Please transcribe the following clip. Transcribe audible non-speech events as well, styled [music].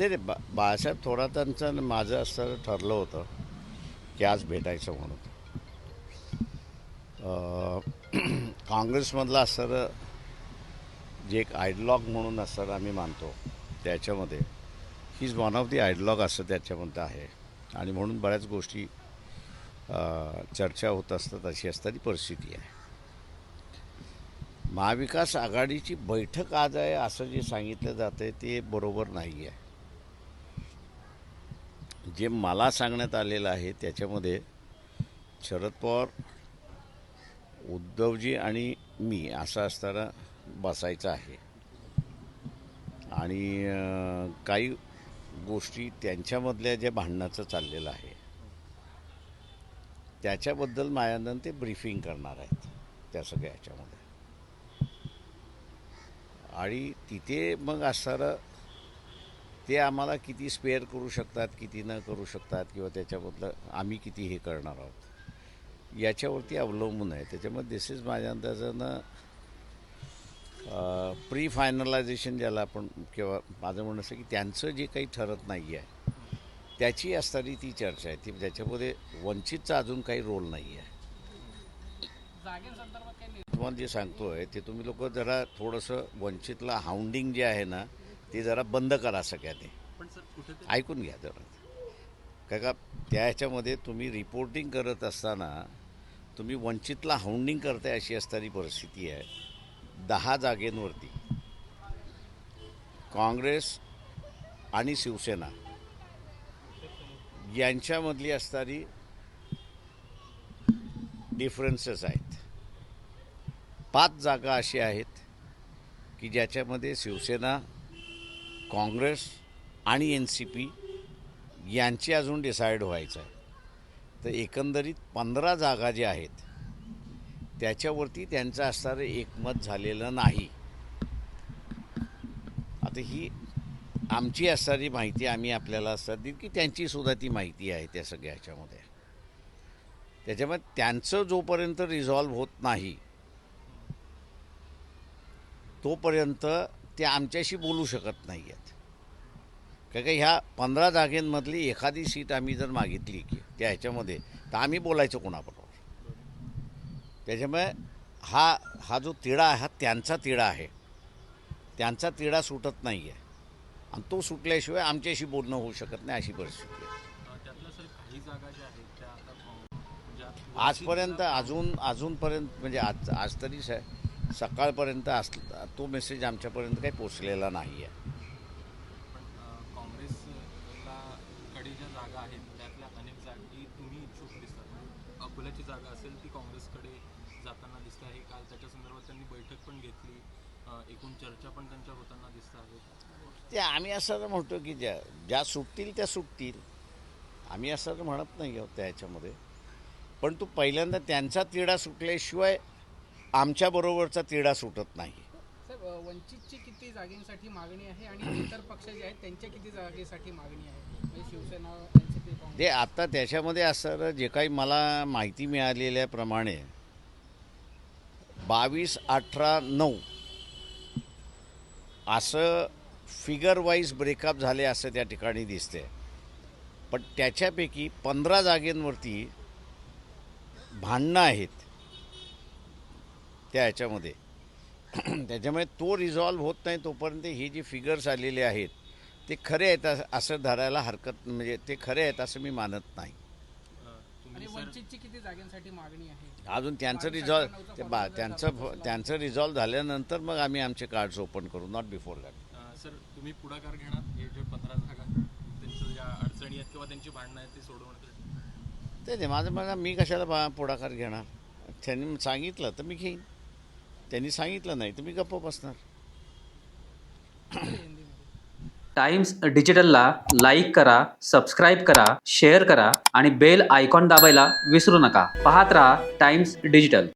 ते नाही बा बाळासाहेब थोरातांचं आणि माझं असं ठरलं होतं की आज भेटायचं म्हणून. [clears throat] काँग्रेसमधला असर जे एक आयडलॉग म्हणून असणारं आम्ही मानतो त्याच्यामध्ये he's one of the ideologue असं त्याच्यामध्ये आहे. आणि म्हणून बऱ्याच गोष्टी चर्चा होत असतात अशी असणारी परिस्थिती आहे. महाविकास आघाडीची बैठक आज आहे असं जे सांगितलं जातं आहे ते बरोबर नाही आहे जे मला सांगण्यात आलेलं आहे त्याच्यामध्ये शरद पवार उद्धवजी आणि मी असं असताना बसायचं आहे. आणि काही गोष्टी त्यांच्यामधल्या ज्या भांडणाचं चाललेलं आहे त्याच्याबद्दल मायानंद ते ब्रीफिंग करणार आहेत त्या सगळ्या ह्याच्यामध्ये आणि तिथे मग असणारं ते आम्हाला किती स्पेअर करू शकतात किती न करू शकतात किंवा त्याच्याबद्दल आम्ही किती हे करणार आहोत. याच्यावरती अवलंबून आहे. त्याच्यामुळे दिस इज माझ्या अंदाजानं प्री फायनलायझेशन ज्याला आपण किंवा माझं म्हणणं असं की त्यांचं जे काही ठरत नाही आहे त्याची असणारी ती चर्चा आहे. ती त्याच्यामध्ये वंचितचा अजून काही रोल नाही आहे तुम्हाला जे सांगतोय ते तुम्ही लोक जरा थोडंसं वंचितला हाऊंडिंग जे आहे ना ते जरा बंद करा सगळ्यांनी. ऐकून घ्या जरा. काय का त्या ह्याच्यामध्ये तुम्ही रिपोर्टिंग करत असताना तुम्ही वंचितला हाऊंडिंग करताय अशी असणारी परिस्थिती आहे. दहा जागेंवरती. काँग्रेस आणि शिवसेना यांच्यामधली असणारी डिफरन्सेस आहेत. पाच जागा अशी आहेत की ज्याच्यामध्ये शिवसेना काँग्रेस आणि एन सी पी यांची अजून डिसाईड व्हायचं आहे तर एकंदरीत पंधरा जागा ज्या आहेत त्याच्यावरती त्यांचं असणारं एकमत झालेलं नाही. आता ही आमची असणारी माहिती आम्ही आपल्याला असतात देऊ की त्यांचीसुद्धा ती माहिती आहे त्या सगळ्या ह्याच्यामध्ये. त्याच्यामुळे त्यांचं जोपर्यंत रिझॉल्व्ह होत नाही तोपर्यंत ते आमच्याशी बोलू शकत नाही आहेत का का ह्या पंधरा जागेंमधली एखादी सीट आम्ही जर मागितली की त्या ह्याच्यामध्ये तर आम्ही बोलायचं कोणाबरोबर. त्याच्यामुळे हा हा जो तिढा आहे हा त्यांचा तिढा आहे. त्यांचा तिढा सुटत नाही आहे आणि तो सुटल्याशिवाय आमच्याशी बोलणं होऊ शकत नाही अशी परिस्थिती आहे. काही आजपर्यंत अजून अजूनपर्यंत म्हणजे आज आज तरी स सकाळपर्यंत अस तो मेसेज आमच्यापर्यंत काही पोचलेला नाही आहे पण अ, काँग्रेसला कडे ज्या जागा आहेत त्यातल्या अनेक जागी तुम्ही इच्छुक दिसतात म्हणजे अकोल्याची जागा असेल ती काँग्रेसकडे जाताना दिसत आहे. काल त्याच्या संदर्भात त्यांनी बैठक पण घेतली. एकूण चर्चा पण त्यांच्या होताना दिसत ते आम्ही असं म्हणतो की ज्या ज्या सुटतील त्या सुटतील. आम्ही असं तर म्हणत नाही आहोत त्या ह्याच्यामध्ये पण तू पहिल्यांदा त्यांचा तिढा सुटल्याशिवाय आमच्याबरोबरचा तिढा सुटत नाही. वंचितची किती जागेसाठी मागणी आहे आणि इतर पक्ष जे आहेत त्यांच्या किती जागेसाठी मागणी आहे? म्हणजे शिवसेना ते आता त्याच्यामध्ये असं जे काही मला माहिती मिळालेल्याप्रमाणे बावीस अठरा नऊ असं फिगर वाईज ब्रेकअप झाले असं त्या ठिकाणी दिसते पण त्याच्यापैकी पंधरा जागेंवरती भांडणं आहेत. त्या ह्याच्यामध्ये. [clears throat] त्याच्यामुळे तो रिझॉल्व्ह होत नाही तोपर्यंत हे जे फिगर्स आलेले आहेत ते खरे आहेत अस- धरायला हरकत म्हणजे ते खरे आहेत असं मी मानत नाही. अ, आणि तुम्ही सर वंचितची किती जागांसाठी मागणी आहे? अजून त्यांचं रिझॉल्व ते बा त्यांचं. त्यांचं रिझॉल्व झाल्यानंतर मग आम्ही आमचे कार्ड्स ओपन करू नॉट बिफोर दॅट सर तुम्ही पुढाकार घेणार? हे जे पंधरा जागा त्यांचं ज्या अडचणी आहेत किंवा त्यांची भांडणं आहेत ते सोडवण्यासाठी ते ते माझं मला मी कशाला बा पुढाकार घेणार? त्यांनी सांगितलं तर मी घेईन. त्यांनी सांगितलं नाही तर मी गप्प बसणार. टाइम्स डिजिटलला लाईक करा सबस्क्राईब करा शेअर करा आणि बेल आयकॉन दाबायला विसरू नका. पाहत राहा टाइम्स डिजिटल.